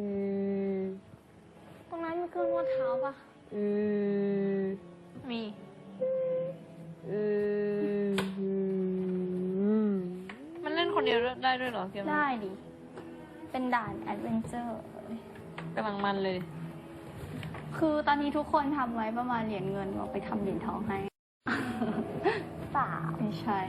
ืม ตรงนั้นมีเครื่องนวดเท้าปะอืม มี อืมันเล่นคนเดียวได้ด้วยเหรอเกมได้ดิ เป็นด่านแอดเวนเจอร์กำลังมันเลย คือตอนนี้ทุกคนทำไว้ประมาณเหรียญเงินเอาไปทำเหรียญทองให้ เปล่าไม่ใช่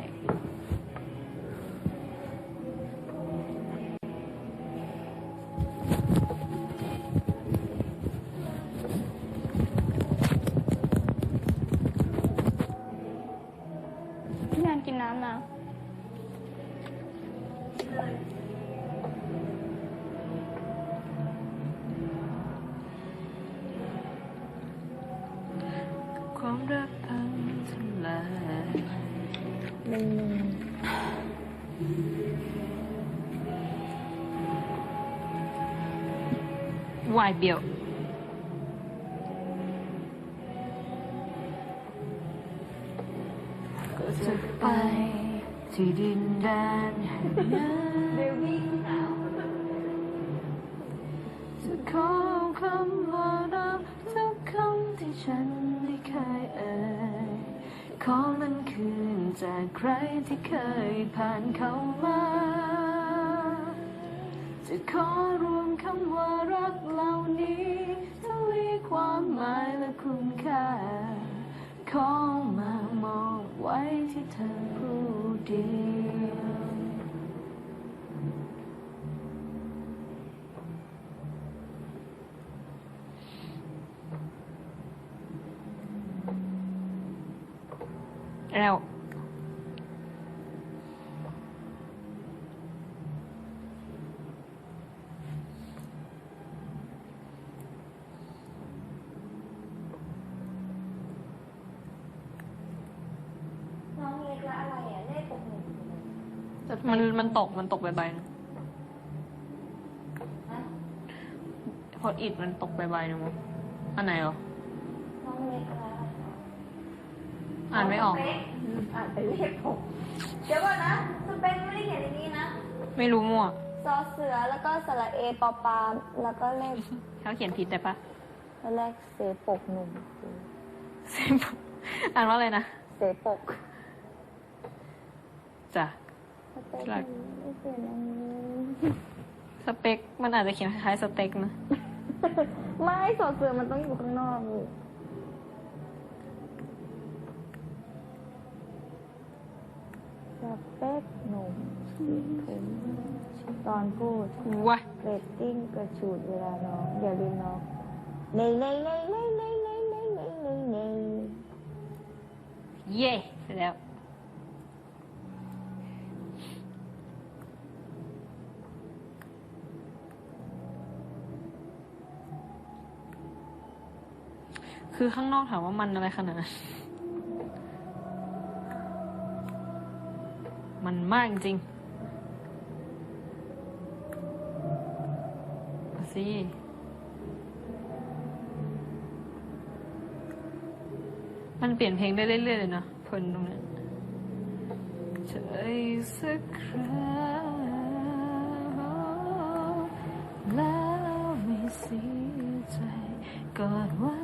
bóng đáp anh lại mình ngoại biểu. Cỡ sức bay thì đinh đan đều nghĩ nào ขอมันคืนจากใครที่เคยผ่านเข้ามา จะขอรวมคำว่ารักเหล่านี้ทวีความหมายและคุณค่า ขอมามองไว้ที่เธอผู้เดียว แล้วน้องเล็กละอะไรอะ เลขปกหนึ่งมันมันตกมันตกใบๆนะฮะ พออิดมันตกใบๆนะมั้งอันไหนเหรอ อ่านไม่ออกสเปคอ่านเป็นเลขหกเดี๋ยวก่อนนะสเปคไม่ได้เขียนอย่างนี้นะไม่รู้มั่วซอเสือแล้วก็สระเอปอปามแล้วก็เลขเขาเขียนผิดแต่ปะแล้วเลขเสปกหนึ่งอ่านว่าอะไรนะเสปกจ้ะสเปคหลักไม่เขียนอย่างนี้สเปค มันอาจจะเขียนคล้ายๆสเต็กนะ ไม่ซอเสือมันต้องอยู่ข้างนอกนี่ส เปคหนุ่มสีผมตอนพูดว้าเรตติ้งกระฉูดเวลาน้องอย่าลืมน้องเน่เน่เน่เน่เน่เน่เน่เน่เน่เน่เย่เสร็จแล้วคือข้างนอกถามว่ามันอะไรขนาดนั้น มันมากจริงสิมันเปลี่ยนเพลงได้เรื่อยๆเลยนะเพลินตรงนี้เธออีกสักครั้งแล้วไม่เสียใจกอดไว้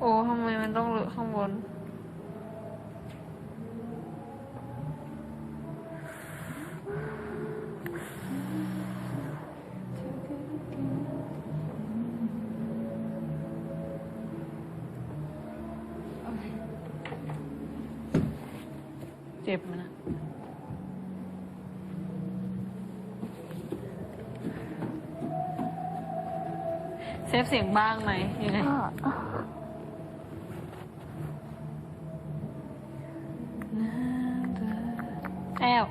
โอ้ทำไมมันต้องเลอะข้างบน เจ็บมันนะเซฟเสียงบ้างไหมยังไง แล้ว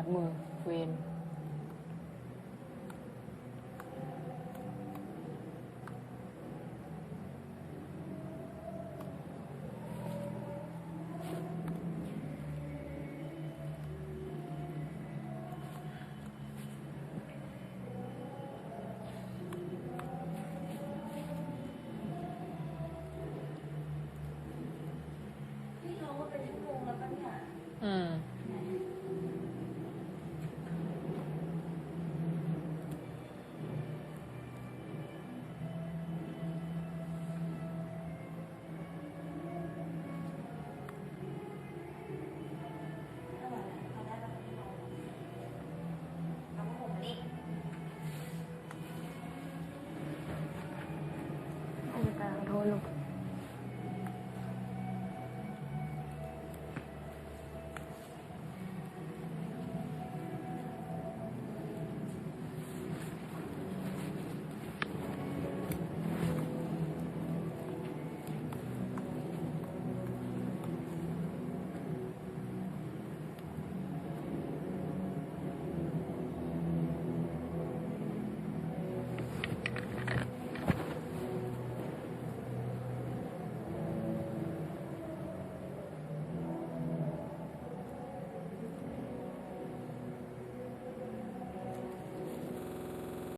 ขาดมือเวร